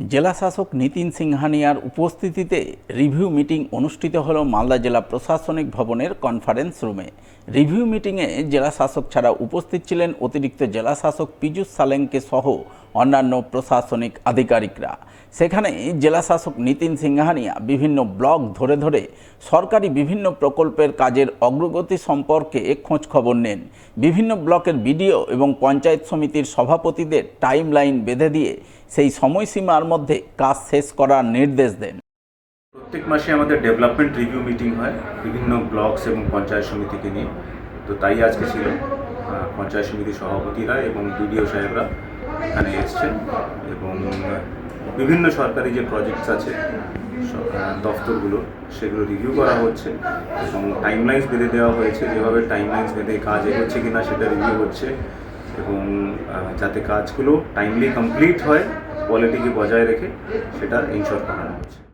জেলা শাসক নিতিন সিংহানিয়ার উপস্থিতিতে রিভিউ মিটিং অনুষ্ঠিত হল মালদা জেলা প্রশাসনিক ভবনের কনফারেন্স রুমে। রিভিউ মিটিংয়ে জেলা শাসক ছাড়া উপস্থিত ছিলেন অতিরিক্ত জেলা শাসক পীযূষ সালেংকে সহ অন্যান্য প্রশাসনিক আধিকারিকরা। সেখানে জেলা শাসক নিতিন সিংহানিয়া বিভিন্ন ব্লক ধরে ধরে সরকারি বিভিন্ন প্রকল্পের কাজের অগ্রগতি সম্পর্কে খোঁজ খবর নেন। বিভিন্ন ব্লকের বিডিও এবং পঞ্চায়েত সমিতির সভাপতিদের টাইম লাইন বেঁধে দিয়ে সেই সময়সীমার মধ্যে কাজ শেষ করার নির্দেশ দেন। প্রত্যেক মাসে আমাদের ডেভেলপমেন্ট রিভিউ মিটিং হয় বিভিন্ন ব্লকস এবং পঞ্চায়েত সমিতিকে নিয়ে। তো তাই আজকে ছিল। পঞ্চায়েত সমিতির সভাপতিরা এবং বিডিও সাহেবরা এখানে এসছেন এবং বিভিন্ন সরকারি যে প্রজেক্টস আছে দফতরগুলো, সেগুলো রিভিউ করা হচ্ছে এবং টাইমলাইন্স বেঁধে দেওয়া হয়েছে যেভাবে টাইমলাইন্স বেঁধে কাজ এগোচ্ছে কিনা সেটা রিভিউ হচ্ছে এবং যাতে কাজগুলো টাইমলি কমপ্লিট হয় কোয়ালিটিকে বজায় রেখে সেটা ইনশোর করানো হচ্ছে।